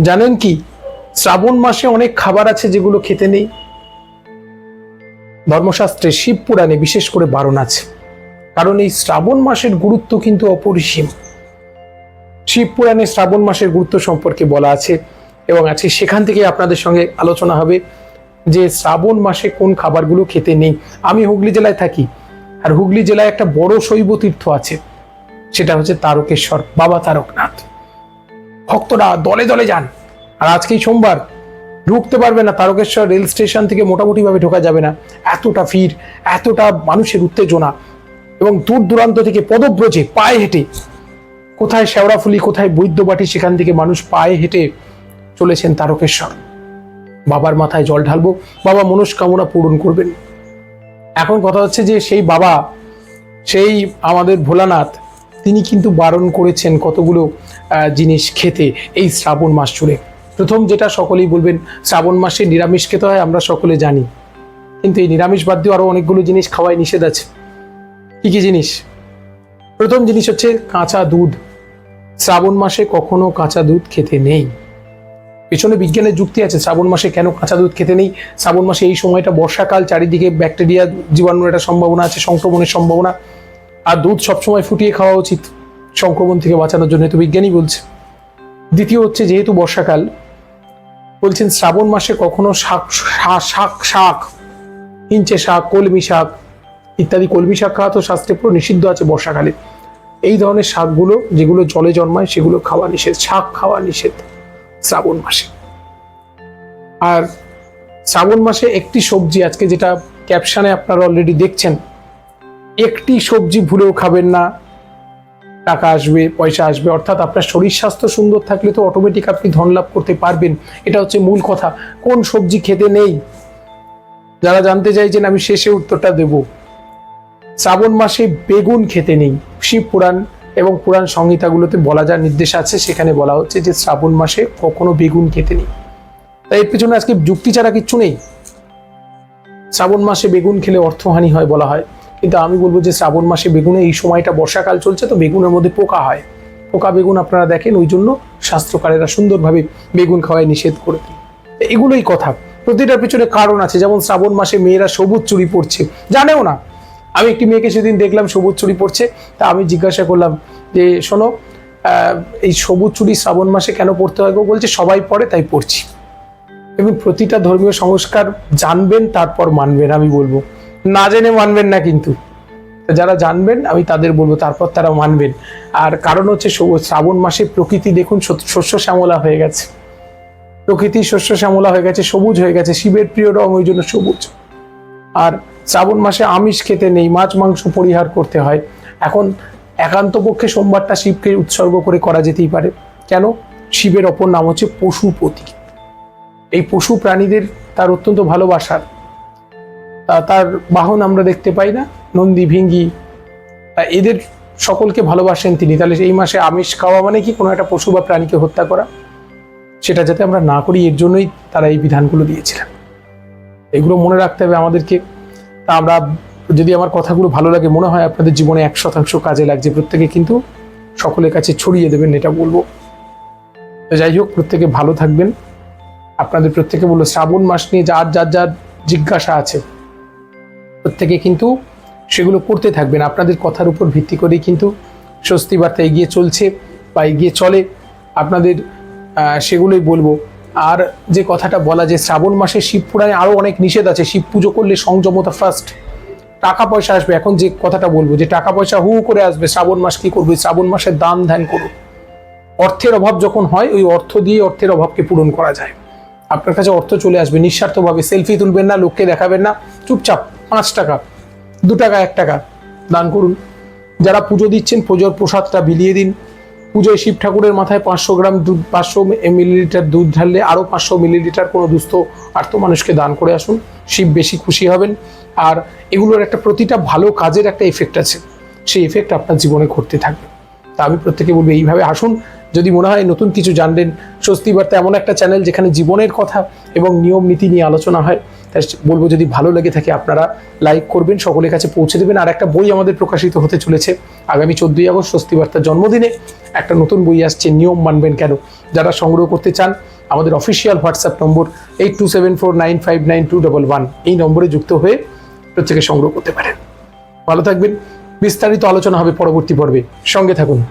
জানেন কি? শ্রাবণ মাসে অনেক খাবার আছে যেগুলো খেতে নেই। ধর্মশাস্ত্রে শিব পুরাণে বিশেষ করে বারণ আছে। কারণ এই শ্রাবণ মাসের গুরুত্ব কিন্তু অপরিসীম। শিব পুরাণে শ্রাবণ মাসের গুরুত্ব সম্পর্কে বলা আছে এবং আছে সেখান থেকে আপনাদের সঙ্গে আলোচনা হবে যে শ্রাবণ মাসে কোন খাবারগুলো খেতে নেই। আমি হুগলি জেলায় থাকি আর হুগলি জেলায় একটা বড় শৈব তীর্থ আছে। সেটা হচ্ছে তারকেশ্বর, বাবা তারকনাথ। ভক্তরা দলে দলে যান। আর আজকেই সোমবার, ঢুকতে পারবে না তারকেশ্বর রেল স্টেশন থেকে মোটামুটি ভাবে ঢোকা যাবে না। এতটা ভিড়, এতটা মানুষের উত্তেজনা এবং দূর দূরান্ত থেকে পদব্রজে পায়ে হেঁটে কোথায় শেওড়াফুলি, কোথায় বৈদ্যবাটি, সেখান থেকে মানুষ পায়ে হেঁটে চলেছেন তারকেশ্বর। বাবার মাথায় জল ঢালবো, বাবা মনস্কামনা পূরণ করবেন। এখন কথা হচ্ছে যে সেই বাবা, সেই আমাদের ভোলানাথ, তিনি কিন্তু বারণ করেছেন কতগুলো জিনিস খেতে এই শ্রাবণ মাস জুড়ে। প্রথম যেটা সকলেই বলবেন, শ্রাবণ মাসে নিরামিষ খেতে হয়, আমরা সকলে জানি। কিন্তু এই নিরামিষ বাদ দিয়েও আরও অনেকগুলো জিনিস খাওয়াই নিষেধ আছে। কী কী জিনিস? প্রথম জিনিস হচ্ছে কাঁচা দুধ। শ্রাবণ মাসে কখনো কাঁচা দুধ খেতে নেই। পেছনে বিজ্ঞানের যুক্তি আছে, শ্রাবণ মাসে কেন কাঁচা দুধ খেতে নেই? শ্রাবণ মাসে এই সময়টা বর্ষাকাল, চারিদিকে ব্যাকটেরিয়া জীবাণুর একটা সম্ভাবনা আছে, সংক্রমণের সম্ভাবনা। আর দুধ সবসময় ফুটিয়ে খাওয়া উচিত। সংক্রমণ থেকে বাঁচানোর জন্য তো বিজ্ঞানী বলছে। দ্বিতীয় হচ্ছে, যেহেতু বর্ষাকাল, বলছেন শ্রাবণ মাসে কখনো শাক শাক শাক হিঞ্চে শাক, কলমি শাক ইত্যাদি কলমি শাক খাওয়া তো শাস্ত্রে পুরো নিষিদ্ধ আছে বর্ষাকালে। এই ধরনের শাকগুলো যেগুলো জলে জন্মায়, সেগুলো খাওয়া নিষেধ, শাক খাওয়া নিষেধ শ্রাবণ মাসে। আর শ্রাবণ মাসে একটি সবজি, আজকে যেটা ক্যাপশানে আপনারা অলরেডি দেখছেন, একটি সবজি ভুলেও খাবেন না। টাকা আসবে, পয়সা আসবে, অর্থাৎ আপনার শরীর স্বাস্থ্য সুন্দর থাকলে তো অটোমেটিক আপনি ধন লাভ করতে পারবেন। এটা হচ্ছে মূল কথা। কোন সবজি খেতে নেই? যারা জানতে চাইছেন, আমি শেষে উত্তরটা দেব। শ্রাবণ মাসে বেগুন খেতে নেই। শিব পুরাণ এবং পুরাণ সংহিতাগুলোতে বলা যা নির্দেশ আছে, সেখানে বলা হচ্ছে যে শ্রাবণ মাসে কখনো বেগুন খেতে নেই। তাই এর পিছনে আজকে যুক্তি ছাড়া কিচ্ছু নেই। শ্রাবণ মাসে বেগুন খেলে অর্থহানি হয় বলা হয়। কিন্তু আমি বলব যে শ্রাবণ মাসে বেগুনে এই সময়টা বর্ষাকাল চলছে, তো বেগুনের মধ্যে পোকা হয়। পোকা বেগুন আপনারা দেখেন, ওই জন্য শাস্ত্রকারেরা সুন্দরভাবে বেগুন খাওয়ায় নিষেধ করে এগুলোই কথা। প্রতিটার পিছনে কারণ আছে, যেমন শ্রাবণ মাসে মেয়েরা সবুজ চুরি পরছে। জানেও না। আমি একটি মেয়েকে সেদিন দেখলাম সবুজ চুরি পরছে, তা আমি জিজ্ঞাসা করলাম যে, শোনো এই সবুজ চুরি শ্রাবণ মাসে কেন পড়তে হয়? বলছে, সবাই পড়ে তাই পড়ছি এবং প্রতিটা ধর্মীয় সংস্কার জানবেন, তারপর মানবেন, আমি বলব। না জেনে মানবেন না কিন্তু। যারা জানবেন, আমি তাদের বলব, তারপর তারা মানবেন। আর কারণ হচ্ছে শ্রাবণ মাসে প্রকৃতি দেখুন শস্য- শ্যামলা হয়ে গেছে। প্রকৃতি শস্য শ্যামলা হয়ে গেছে, সবুজ হয়ে গেছে, শিবের প্রিয় রং ওই জন্য সবুজ। আর শ্রাবণ মাসে আমিষ খেতে নেই, মাছ মাংস পরিহার করতে হয়। এখন একান্ত পক্ষে সোমবারটা শিবকে উৎসর্গ করে করা যেতেই পারে। কেন? শিবের অপর নাম হচ্ছে পশুপতি এই পশু প্রাণীদের তার অত্যন্ত ভালোবাসার। তার বাহন আমরা দেখতে পাই না, নন্দী, ভিঙ্গি। এদের সকলকে ভালোবাসেন তিনি। তাহলে এই মাসে আমিষ খাওয়া মানে কি? কোনো একটা পশু বা প্রাণীকে হত্যা করা? সেটা যাতে আমরা না করি, এর জন্যই তারা এই বিধানগুলো দিয়েছিলেন। এগুলো মনে রাখতে হবে আমাদেরকে। তা আমরা যদি আমার কথাগুলো ভালো লাগে, মনে হয় আপনাদের জীবনে এক শতাংশ কাজে লাগছে। প্রত্যেকে কিন্তু সকলের কাছে ছড়িয়ে দেবেন, এটা বলব। যাই হোক, প্রত্যেকে ভালো থাকবেন। আপনাদের প্রত্যেকে বলল, শ্রাবণ মাস নিয়ে যার যার যার জিজ্ঞাসা আছে প্রত্যেকে কিন্তু সেগুলো করতে থাকবেন। আপনাদের কথার উপর ভিত্তি করেই কিন্তু স্বস্তি বার্তা এগিয়ে চলছে বা এগিয়ে চলে। আপনাদের সেগুলোই বলব। আর যে কথাটা বলা যে শ্রাবণ মাসে শিব পুরাণে আরও অনেক নিষেধ আছে। শিব পুজো করলে সংযমতা ফার্স্ট টাকা পয়সা আসবে। এখন যে কথাটা বলব যে টাকা পয়সা হু করে আসবে। শ্রাবণ মাস কি করবে? শ্রাবণ মাসে দান ধ্যান করুন। অর্থের অভাব যখন হয়, ওই অর্থ দিয়ে অর্থের অভাবকে পূরণ করা যায়। আপনার কাছে অর্থ চলে আসবে। নিঃস্বার্থভাবে সেলফি তুলবেন না, লোককে দেখাবেন না। চুপচাপ। পাঁচ টাকা, দু টাকা, এক টাকা দান করুন। যারা পুজো দিচ্ছেন, পুজোর প্রসাদটা বিলিয়ে দিন। পুজোয় শিব ঠাকুরের মাথায় পাঁচশো গ্রাম দুধ, পাঁচশো মিলিলিটার দুধ ঢাললে আরও পাঁচশো মিলিলিটার কোনো দুস্থ আর্ত মানুষকে দান করে আসুন। শিব বেশি খুশি হবেন। আর এগুলোর একটা প্রতিটা ভালো কাজের একটা এফেক্ট আছে। সেই এফেক্ট আপনার জীবনে ঘটতে থাকবে। তা আমি প্রত্যেকে বলব, এইভাবে আসুন। যদি মনে হয় নতুন কিছু জানবেন স্বস্তি বার্তা এমন একটা চ্যানেল যেখানে জীবনের কথা এবং নিয়ম নীতি নিয়ে আলোচনা হয় বলব যদি ভালো লেগে থাকে আপনারা লাইক করবেন, সকলের কাছে পৌঁছে দেবেন। আর একটা বই আমাদের প্রকাশিত হতে চলেছে আগামী চোদ্দই আগস্ট স্বস্তিবার্তার জন্মদিনে। একটা নতুন বই আসছে, নিয়ম মানবেন কেন? যারা সংগ্রহ করতে চান, আমাদের official WhatsApp number eight two seven four nine five nine two double one এই নম্বরে যুক্ত হয়ে প্রত্যেকে সংগ্রহ করতে পারেন। ভালো থাকবেন। বিস্তারিত আলোচনা হবে পরবর্তী পর্বে। সঙ্গে থাকুন।